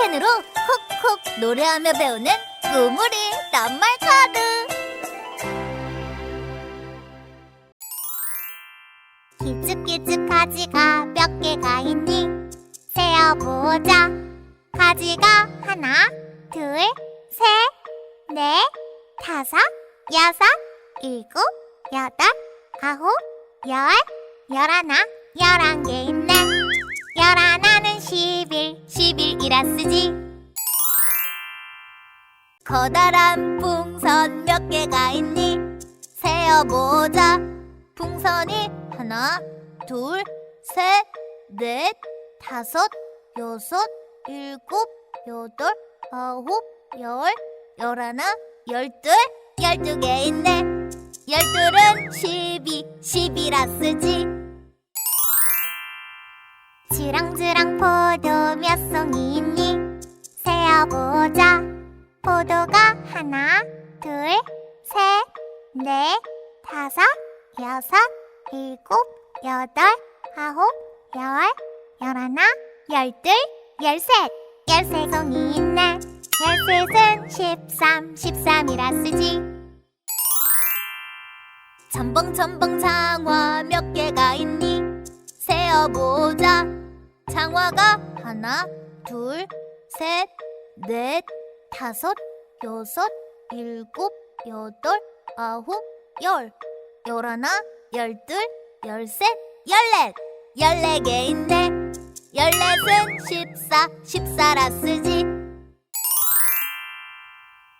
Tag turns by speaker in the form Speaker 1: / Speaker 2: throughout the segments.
Speaker 1: 펜으로 콕콕 노래하며 배우는 꾸물이 낱말 카드. 기죽기죽 가지가 몇 개가 있니? 세어보자. 가지가 하나, 둘, 셋, 넷, 다섯, 여섯, 일곱, 여덟, 아홉, 열, 열하나, 열한 개 있네. 열하나는 십일, 십일이라 쓰지. 커다란 풍선 몇 개가 있니? 세어보자. 풍선이 하나, 둘, 셋, 넷, 다섯, 여섯, 일곱, 여덟, 아홉, 열, 열하나, 열둘, 열두 개 있네. 열둘은 십이, 십이라 쓰지. 주렁주렁 포도 몇 송이 있니? 세어보자. 포도가 하나, 둘, 셋, 넷, 다섯, 여섯, 일곱, 여덟, 아홉, 열, 열하나, 열둘, 열셋, 열세 송이 있네. 열셋은 십삼, 십삼이라 쓰지. 첨벙첨벙 장화 몇 개가 있니? 세어보자. 장화가 하나, 둘, 셋, 넷, 다섯, 여섯, 일곱, 여덟, 아홉, 열, 열하나, 열둘, 열셋, 열넷, 열네 개 있네. 열넷은 십사, 십사라 쓰지.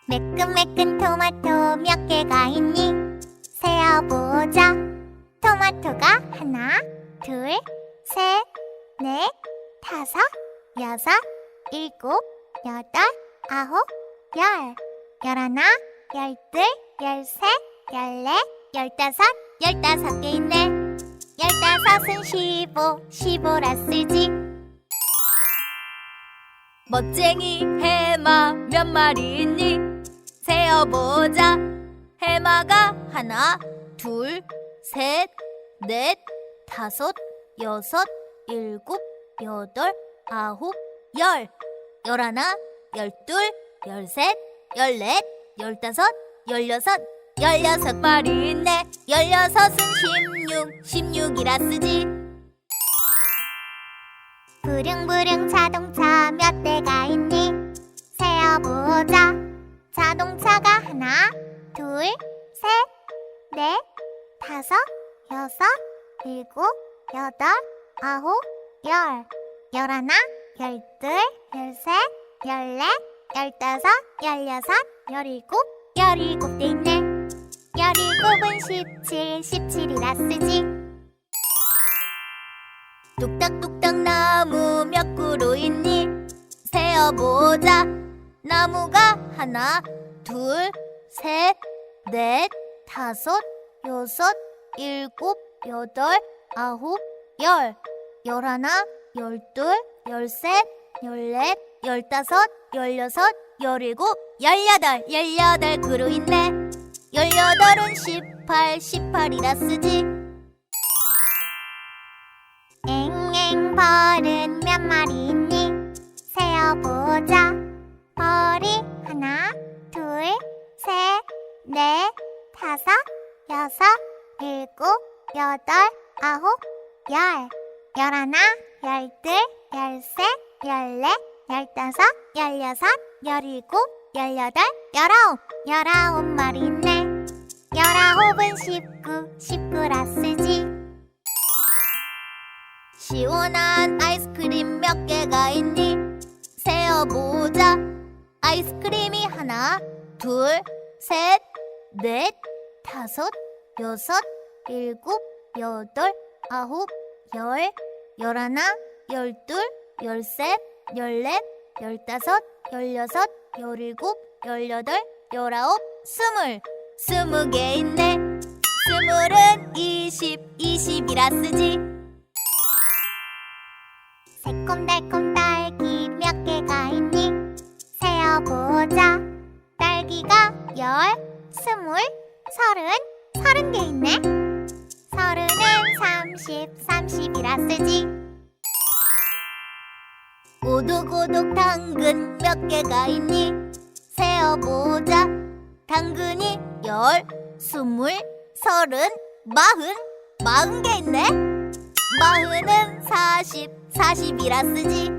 Speaker 1: 매끈매끈 토마토 몇 개가 있니? 세어보자. 토마토가 하나, 둘, 다섯, 여섯, 일곱, 여덟, 아홉, 열, 열하나, 열둘, 열셋, 열넷, 열다섯, 열다섯 개 있네. 열다섯은 십오, 십오라 쓰지. 멋쟁이 해마 몇 마리 있니? 세어보자. 해마가 하나, 둘, 셋, 넷, 다섯, 여섯, 일곱, 여덟, 아홉, 열, 열하나, 열둘, 열셋, 열넷, 열다섯, 열여섯, 열여섯 마리 있네. 열여섯은 십육, 십육이라 쓰지. 부릉부릉 자동차 몇 대가 있니? 세어보자. 자동차가 하나, 둘, 셋, 넷, 다섯, 여섯, 일곱, 여덟, 아홉, 열, 열하나, 열둘, 열셋, 열넷, 열다섯, 열여섯, 열일곱, 열일곱 대 있네. 열일곱은 십칠, 십칠이라 쓰지. 뚝딱뚝딱 나무 몇 그루 있니? 세어보자. 나무가 하나, 둘, 셋, 넷, 다섯, 여섯, 일곱, 여덟, 아홉, 열, 열하나, 열둘, 열셋, 열넷, 열다섯, 열여섯, 열일곱, 열여덟, 열여덟 그루 있네. 열여덟은 십팔, 십팔이라 쓰지. 앵앵 벌은 몇 마리 있니? 세어보자. 벌이 하나, 둘, 셋, 넷, 다섯, 여섯, 일곱, 여덟, 아홉, 열, 열하나, 열둘, 열셋, 열넷, 열다섯, 열여섯, 열일곱, 열여덟, 열아홉, 열아홉 마리 있네. 열아홉은 십구, 십구라 쓰지. 시원한 아이스크림 몇 개가 있니? 세어보자. 아이스크림이 하나, 둘, 셋, 넷, 다섯, 여섯, 일곱, 여덟, 아홉, 열, 열하나, 열둘, 열셋, 열넷, 열다섯, 열여섯, 열일곱, 열여덟, 열아홉, 스물. 스무 개 있네. 스물은 이십, 이십이라 쓰지. 새콤달콤 딸기 몇 개가 있니? 세어보자. 딸기가 열, 스물, 서른, 서른 개 있네. 서른 은 삼십, 삼십이라 쓰지. 오독오독 당근 몇 개가 있니? 세어보자. 당근이 열, 스물, 서른, 마흔, 마흔 개 있네. 마흔은 사십, 사십이라 쓰지.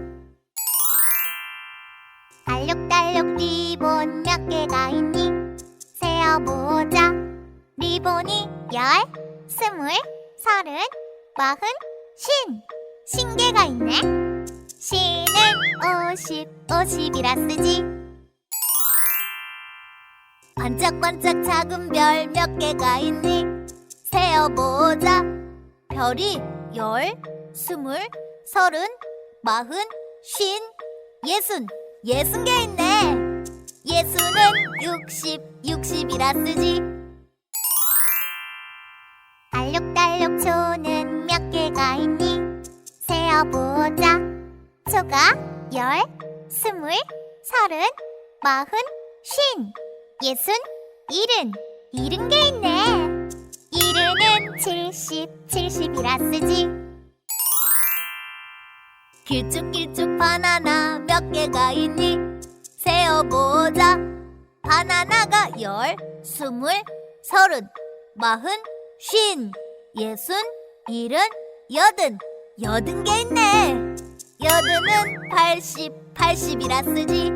Speaker 1: 알록달록 리본 몇 개가 있니? 세어보자. 리본이 열, 스물, 서른, 마흔, 쉰. 쉰 개가 있네. 쉰은 오십, 오십이라 쓰지. 반짝반짝 작은 별 몇 개가 있니? 세어보자. 별이 열, 스물, 서른, 마흔, 쉰, 예순, 예순 개 있네. 예순은 육십, 육십이라 쓰지. 세어보자. 초가 열, 스물, 서른, 마흔, 쉰, 예순, 일흔, 일흔 개 있네. 일흔은 칠십, 칠십이라 쓰지. 길쭉길쭉 바나나 몇 개가 있니? 세어보자. 바나나가 열, 스물, 서른, 마흔, 쉰, 예순, 일흔, 여든, 여든 개 있네. 여든은 팔십, 팔십이라 쓰지.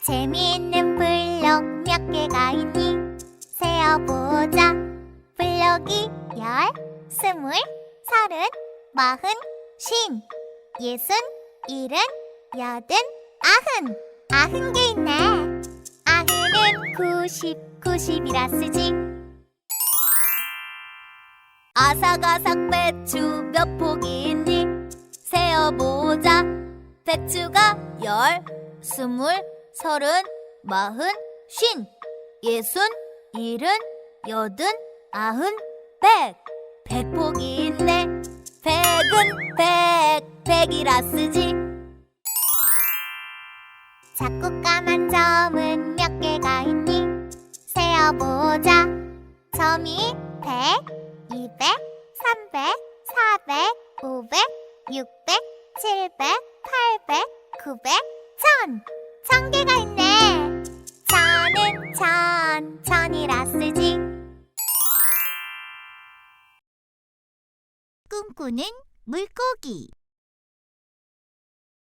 Speaker 1: 재미있는 블록 몇 개가 있니? 세어보자. 블록이 열, 스물, 서른, 마흔, 쉰, 예순, 일흔, 여든, 아흔. 아흔 개 있네. 아흔은 구십, 구십이라 쓰지. 아삭아삭 배추 몇 포기 있니? 세어보자. 배추가 열, 스물, 서른, 마흔, 쉰, 예순, 일흔, 여든, 아흔, 백. 백 포기 있네. 백은 백, 백이라 쓰지. 작고 까만 점은 몇 개가 있니? 세어보자. 점이 백, 이백, 삼백, 사백, 오백, 육백, 칠백, 팔백, 구백, 천. 천 개가 있네. 천은 천, 천이라 쓰지. 꿈꾸는 물고기.